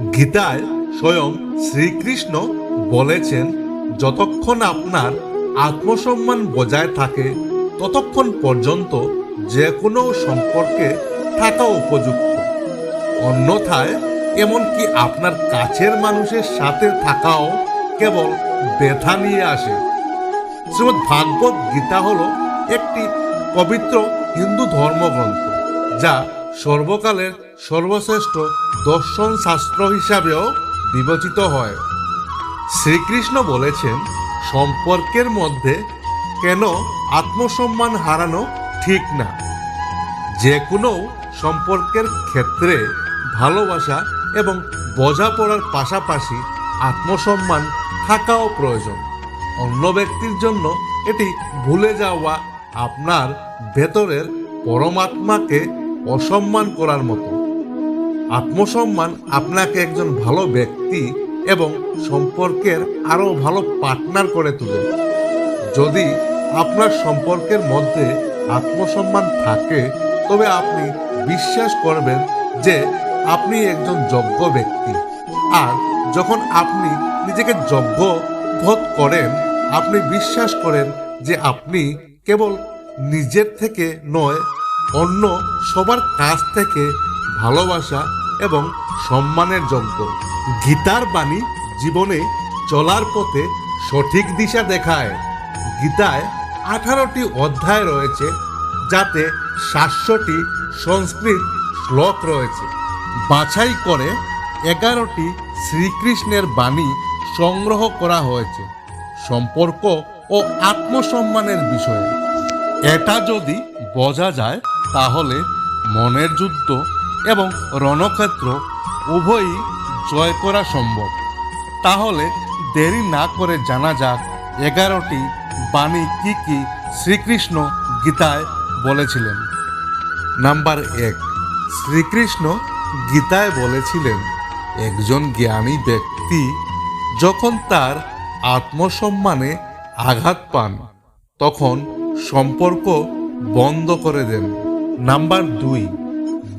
গীতায় স্বয়ং শ্রীকৃষ্ণ বলেছেন, যতক্ষণ আপনার আত্মসম্মান বজায় থাকে, ততক্ষণ পর্যন্ত যে কোনো সম্পর্কে থাকা উপযুক্ত। অন্যথায়, এমনকি আপনার কাছের মানুষের সাথে থাকাও কেবল ব্যথা নিয়ে আসে। শ্রীমদ ভাগবত গীতা হলো একটি পবিত্র হিন্দু ধর্মগ্রন্থ, যা সর্বকালের সর্বশ্রেষ্ঠ দর্শন শাস্ত্র হিসাবেও বিবেচিত হয়। শ্রীকৃষ্ণ বলেছেন, সম্পর্কের মধ্যে কেন আত্মসম্মান হারানো ঠিক না? যে কোনো সম্পর্কের ক্ষেত্রে ভালোবাসা এবং বোঝাপড়ার পাশাপাশি আত্মসম্মান থাকাও প্রয়োজন। অন্য ব্যক্তির জন্য এটি ভুলে যাওয়া আপনার ভেতরের পরমাত্মাকে অসম্মান করার মতো। আত্মসম্মান আপনাকে একজন ভালো ব্যক্তি এবং সম্পর্কের আরও ভালো পার্টনার করে তোলে। যদি আপনার সম্পর্কের মধ্যে আত্মসম্মান থাকে, তবে আপনি বিশ্বাস করবেন যে আপনি একজন যোগ্য ব্যক্তি। আর যখন আপনি নিজেকে যোগ্য বোধ করেন, আপনি বিশ্বাস করেন যে আপনি কেবল নিজের থেকে নয়, অন্য সবার কাছ থেকে ভালোবাসা এবং সম্মানের যোগ্য গীতার বাণী জীবনে চলার পথে সঠিক দিশা দেখায়। গীতায় আঠারোটি অধ্যায় রয়েছে, যাতে সাতশোটি সংস্কৃত শ্লোক রয়েছে। বাছাই করে এগারোটি শ্রীকৃষ্ণের বাণী সংগ্রহ করা হয়েছে, সম্পর্ক ও আত্মসম্মানের বিষয়ে। এটা যদি বোঝা যায়, তাহলে মনের যুদ্ধ এবং রণক্ষেত্র উভয়ই জয় করা সম্ভব। তাহলে দেরি না করে জানা যাক এগারোটি বাণী কি কি শ্রীকৃষ্ণ গীতায় বলেছিলেন। নাম্বার এক, শ্রীকৃষ্ণ গীতায় বলেছিলেন, একজন জ্ঞানী ব্যক্তি যখন তার আত্মসম্মানে আঘাত পান, তখন সম্পর্ক বন্ধ করে দেন। নাম্বার দুই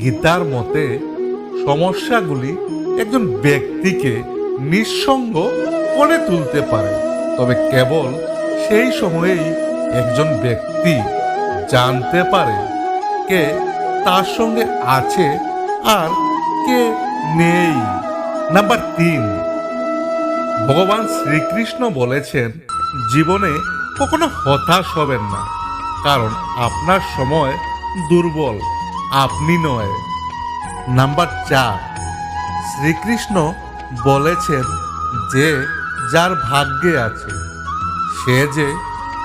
গীতার মতে সমস্যাগুলি একজন ব্যক্তিকে নিঃসঙ্গ করে তুলতে পারে। তবে কেবল সেই সময়েই একজন ব্যক্তি জানতে পারে কে তার সঙ্গে আছে আর কে নেই। নাম্বার তিন, ভগবান শ্রীকৃষ্ণ বলেছেন, জীবনে কখনো হতাশ হবেন না, কারণ আপনার সময় দুর্বল। আপনি নয়। নাম্বার চার। শ্রীকৃষ্ণ বলেছেন যে, যার ভাগ্যে আছে, সে যে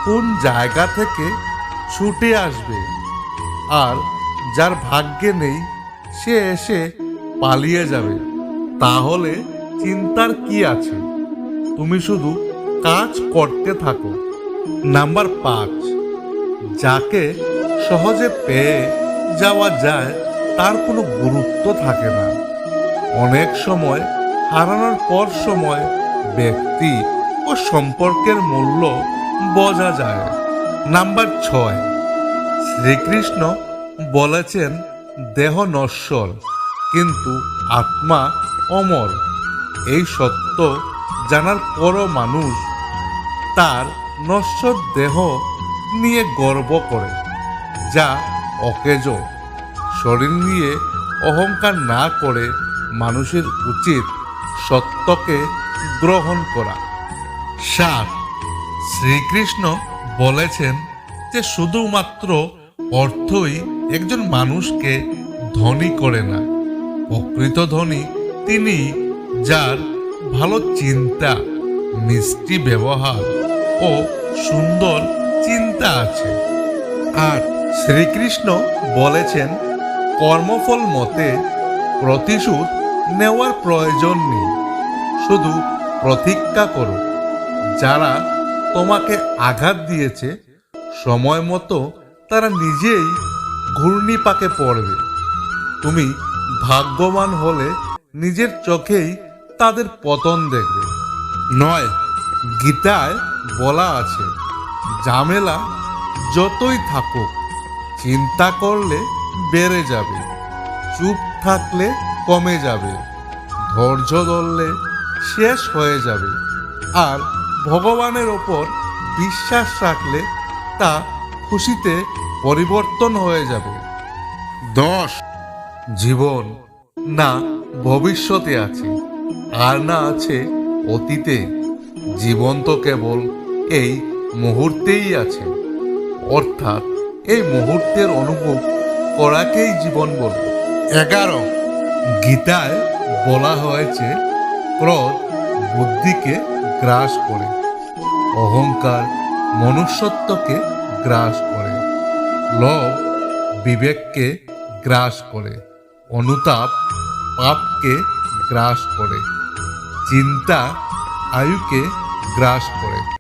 কোন জায়গা থেকে ছুটে আসবে, আর যার ভাগ্যে নেই, সে এসে পালিয়ে যাবে। তাহলে চিন্তার কি আছে? তুমি শুধু কাজ করতে থাকো। নাম্বার পাঁচ। যাকে সহজে পেয়ে যাওয়া যায়, তার কোনো গুরুত্ব থাকে না। অনেক সময় হারানোর পর সময় ব্যক্তি ও সম্পর্কের মূল্য বোঝা যায়। নাম্বার ছয়, শ্রীকৃষ্ণ বলেছেন, দেহ নশ্বর, কিন্তু আত্মা অমর। এই সত্য জানার পরও মানুষ তার নশ্বর দেহ নিয়ে গর্ব করে, যা অকেজ। শরীর নিয়ে অহংকার না করে মানুষের উচিত সত্যকে গ্রহণ করা। সাত শ্রীকৃষ্ণ বলেছেন যে শুধুমাত্র অর্থই একজন মানুষকে ধনী করে না। প্রকৃত ধনী তিনি যার ভালো চিন্তা, মিষ্টি ব্যবহার ও সুন্দর চিন্তা আছে। আর শ্রীকৃষ্ণ বলেছেন, কর্মফল মতে প্রতিশোধ নেওয়ার প্রয়োজন নেই। শুধু প্রতিজ্ঞা করো। যারা তোমাকে আঘাত দিয়েছে, সময় মতো তারা নিজেই ঘূর্ণিপাকে পড়বে। তুমি ভাগ্যবান হলে নিজের চোখেই তাদের পতন দেখবে। নয়, গীতায় বলা আছে ঝামেলা যতই থাকুক চিন্তা করলে বেড়ে যাবে, চুপ থাকলে কমে যাবে, ধৈর্য ধরলে শেষ হয়ে যাবে, আর ভগবানের ওপর বিশ্বাস রাখলে তা খুশিতে পরিবর্তন হয়ে যাবে। দশ। জীবন না ভবিষ্যতে আছে, আর না আছে অতীতে, জীবন তো কেবল এই মুহূর্তেই আছে, অর্থাৎ এই মুহূর্তের অনুভব করাকেই জীবন বলে এগারো, গীতায় বলা হয়েছে, ক্রোধ বুদ্ধিকে গ্রাস করে, অহংকার মনুষ্যত্বকে গ্রাস করে লোভ বিবেককে গ্রাস করে, অনুতাপ পাপকে গ্রাস করে, চিন্তা আয়ুকে গ্রাস করে।